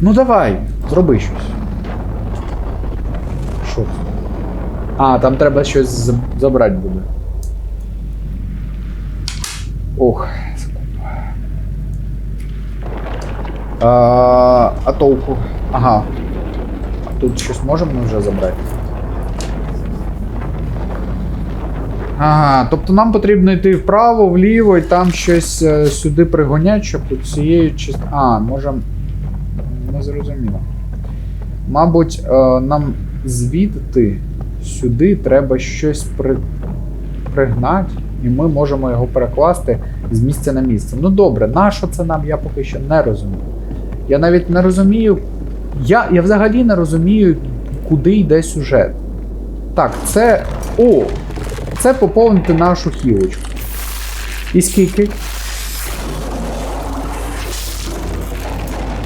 Ну давай, зроби щось. Що? А, там треба щось забрати буде. Ох, секунду. А, а толку? Ага. А тут щось можемо ми вже забрати? Ага, тобто нам потрібно йти вправо, вліво і там щось е, сюди пригонять, щоб у цієї частини. А, можемо. Не зрозуміло. Мабуть, е, нам звідти сюди треба щось при... пригнати, і ми можемо його перекласти з місця на місце. Ну добре, на що це нам, я поки що не розумію. Я навіть не розумію. Я, я взагалі не розумію, куди йде сюжет. Так, це. О! Це поповнити нашу хілочку. І скільки?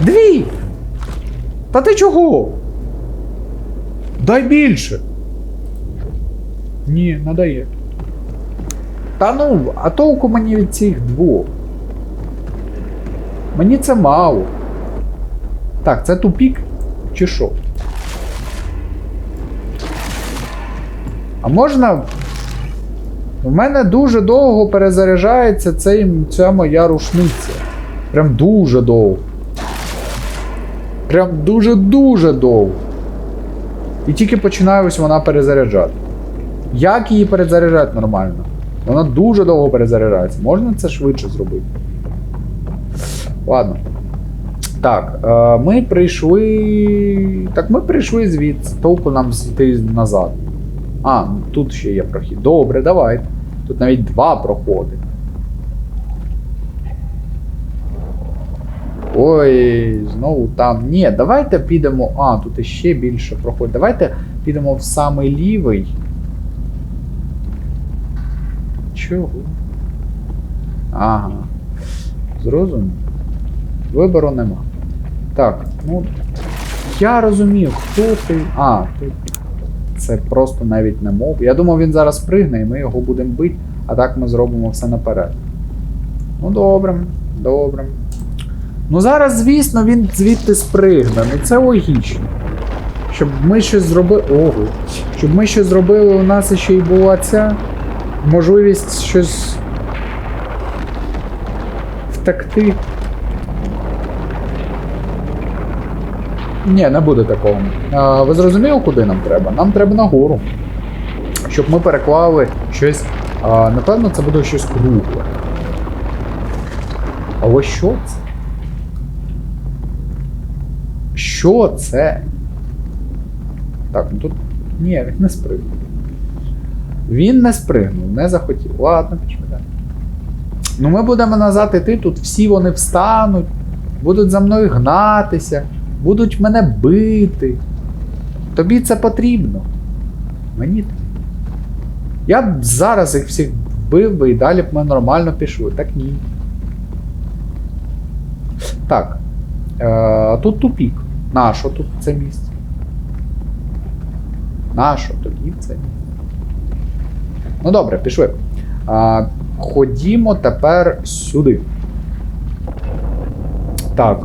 Дві! Та ти чого? Дай більше. Ні, не дає. Та ну, а толку мені від цих двох. Мені це мало. Так, це тупік чи що? А можна. У мене дуже довго перезаряджається ця моя рушниця. Прям дуже довго. Прям дуже-дуже довго. І тільки починає ось вона перезаряджати. Як її перезаряджати нормально? Вона дуже довго перезаряджається. Можна це швидше зробити? Ладно. Так, е, ми прийшли. Так, ми прийшли звідси. Толку нам йти назад. А, тут ще є прохід. Добре, давайте. Тут навіть два проходи. Ой, знову там. Ні, давайте підемо. А, тут іще більше проходить. Давайте підемо в самий лівий. Чого? Ага. Зрозумів. Вибору нема. Так, ну. Я розумію, хто ти. А, тут. Це просто навіть не мов. Я думав, він зараз пригне і ми його будемо бити, а так ми зробимо все наперед. Ну, добре, добре. Ну зараз, звісно, він звідти спригне. Ну це логічно. Щоб ми щось зробили. Ого. Щоб ми щось зробили, у нас ще й була ця можливість щось втекти. Ні, не буде такого. А, ви зрозуміли, куди нам треба? Нам треба нагору. Щоб ми переклали щось. А, напевно, це буде щось кругле. А ось що це? Що це? Так, ну тут. Ні, він не спригнув. Він не спригнув, не захотів. Ладно, почекай. Ну ми будемо назад іти, тут всі вони встануть, будуть за мною гнатися, будуть мене бити. Тобі це потрібно. Мені. т- Я б зараз їх всіх вбив би і далі б ми нормально пішли. Так ні. Так. Е, тут тупік. Нащо тут це місце? Нащо тоді це місце? Ну добре, пішли. А, ходімо тепер сюди. Так.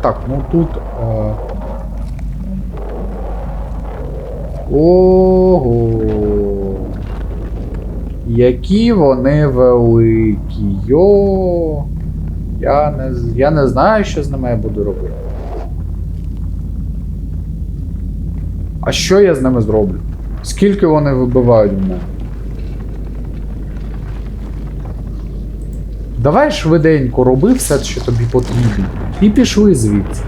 Так, ну тут. Е... Ого. Які вони великі. Йо. Я не, я не знаю, що з ними я буду робити. А що я з ними зроблю? Скільки вони вибивають в мене? Давай швиденько роби все, що тобі потрібно. І пішли звідси.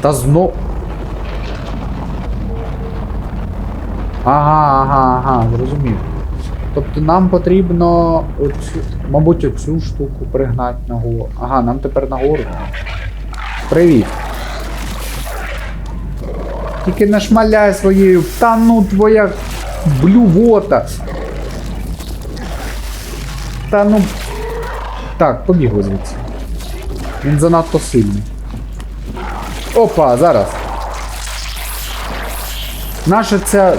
Та знов. Ага, ага, ага, зрозумів. Тобто нам потрібно оцю, мабуть, оцю штуку пригнати нагору. Ага, нам тепер нагору. Привіт. Тільки не шмаляй своєю. Та ну твоя блювота. Та ну. Так, побігли звідси. Він занадто сильний. Опа, зараз. Наша ця